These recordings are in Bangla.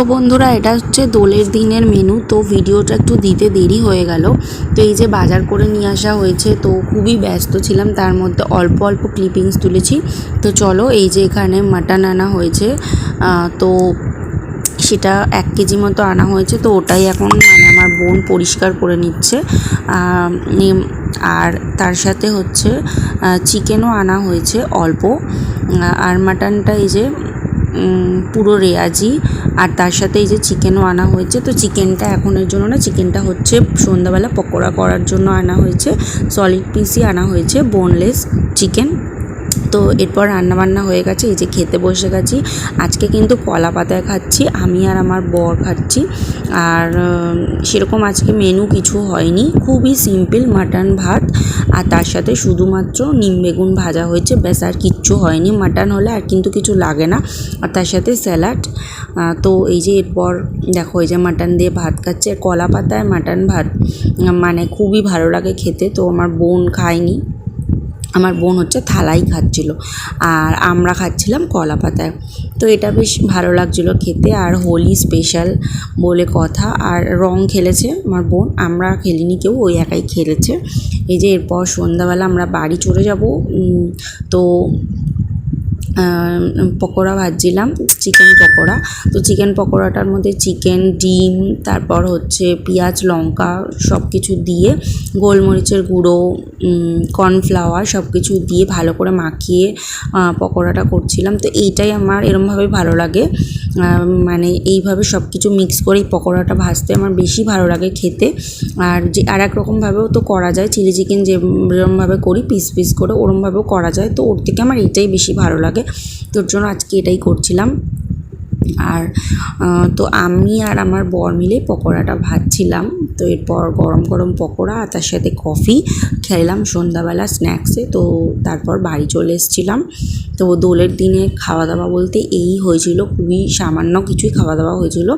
তো বন্ধুরা, এটা হচ্ছে দোলের দিনের মেনু তো ভিডিওটা একটু দিতে দেরি হয়ে গেল। তো এই যে বাজার করে নিয়ে আসা হয়েছে, তো খুবই ব্যস্ত ছিলাম, তার মধ্যে অল্প অল্প ক্লিপিংস তুলেছি। তো চলো, এই যে এখানে মাটন আনা হয়েছে তো সেটা এক কেজি মতো আনা হয়েছে, তো ওটাই এখন মানে আমার বোন পরিষ্কার করে নিচ্ছে। আর তার সাথে হচ্ছে চিকেনও আনা হয়েছে অল্প। আর মাটনটা এই যে পুরো রেয়াজি। আর তার সাথে এই যে চিকেনও আনা হয়েছে। তো চিকেনটা এখনের জন্য না, চিকেনটা হচ্ছে সন্ধ্যাবেলা পকোড়া করার জন্য আনা হয়েছে। সলিড পিসই আনা হয়েছে বোনলেস চিকেন তো এরপর রান্নাবান্না হয়ে গেছে, এই যে খেতে বসে গেছি। আজকে কিন্তু কলা পাতায় খাচ্ছি, আমি আর আমার বর খাচ্ছি। আর সেরকম আজকে মেনু কিছু হয়নি। খুবই সিম্পল মাটন ভাত, আর তার সাথে শুধুমাত্র নিম বেগুন ভাজা হয়েছে। ব্যাস, আর কিচ্ছু হয়নি। মাটন হলে আর কিন্তু কিছু লাগে না। আর তার সাথে স্যালাড তো এই যে এরপর দেখো, এই যে মাটন দিয়ে ভাত খাচ্ছে কলা পাতায় মাটন ভাত মানে খুবই ভালো লাগে খেতে। তো আমার বোন খায়নি। আমার বোন হচ্ছে থালাই খাচ্ছিল আর আমরা খাচ্ছিলাম কলা পাতায় তো এটা বেশ ভালো লাগছিল খেতে আর হোলি স্পেশাল বলে কথা। আর রং খেলেছে আমার বোন, আমরা খেলিনি, কেউ ওই একাই খেলেছে। এই যে এরপর সন্ধ্যাবেলা আমরা বাড়ি চলে যাব। তো পকোড়া ভাজছিলাম চিকেন পকোড়া। তো চিকেন পকোড়াটার মধ্যে চিকেন ডিম, তারপর হচ্ছে পেঁয়াজ, লঙ্কা সব কিছু দিয়ে, গোলমরিচের গুঁড়ো কর্নফ্লাওয়ার সব কিছু দিয়ে ভালো করে মাখিয়ে পকোড়াটা করছিলাম। তো এইটাই আমার এরমভাবে ভালো লাগে। মানে এইভাবে সব কিছু মিক্স করে এই পকোড়াটা ভাজতে আমার বেশি ভালো লাগে খেতে। আর যে আর এক রকমভাবেও তো করা যায় চিলি চিকেন যেরকমভাবে করি পিস পিস করে ওরমভাবেও করা যায়। তো ওর থেকে আমার এটাই বেশি ভালো লাগে। তোর জন্য আজকে এটাই করছিলাম। আর তো আমি আর আমার বর মিলে পকোড়াটা ভাজছিলাম। তো এরপর গরম গরম পকোড়া আর তার সাথে কফি খেলাম সন্ধ্যাবেলা স্ন্যাক্সে তো তারপর বাড়ি চলে এসেছিলাম। তো দোলের দিনে খাওয়া দাওয়া বলতে এই হয়েছিল, খুবই সামান্য কিছুই খাওয়া দাওয়া হয়েছিল।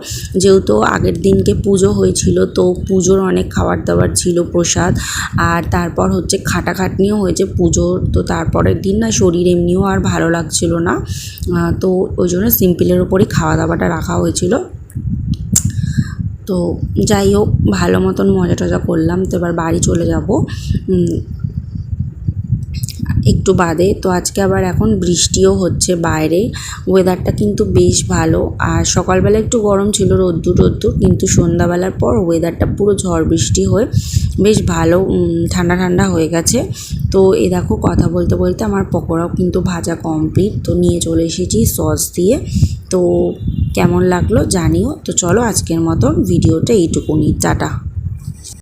যেহেতু আগের দিনকে পুজো হয়েছিল, তো পুজোর অনেক খাবার দাবার ছিল প্রসাদ। আর তারপর হচ্ছে খাটাখাটনিও হয়েছে পুজোর তো তারপরের দিন না শরীর এমনিও আর ভালো লাগছিল না। তো ওই জন্য সিম্পলের ওপরই খাওয়া দাওয়াটা রাখা হয়েছিল। তো যাই হোক ভালো মতন মজা টজা করলাম। তো এবার বাড়ি চলে যাব। একটু বাদে। তো আজকে আবার এখন বৃষ্টিও হচ্ছে বাইরে। ওয়েদারটা কিন্তু বেশ ভালো। আর সকালবেলা একটু গরম ছিল, রোদ্দুর রোদ্দুর কিন্তু সন্ধ্যাবেলার পর ওয়েদারটা পুরো ঝড় বৃষ্টি হয়ে বেশ ভালো ঠান্ডা ঠান্ডা হয়ে গেছে। তো এ দেখো, কথা বলতে বলতে আমার পকোড়াও কিন্তু ভাজা কমপ্লিট তো নিয়ে চলে এসেছি সস দিয়ে। তো কেমন লাগল জানিও। তো চলো আজকের মতন ভিডিওটা এইটুকুনি। টাটা।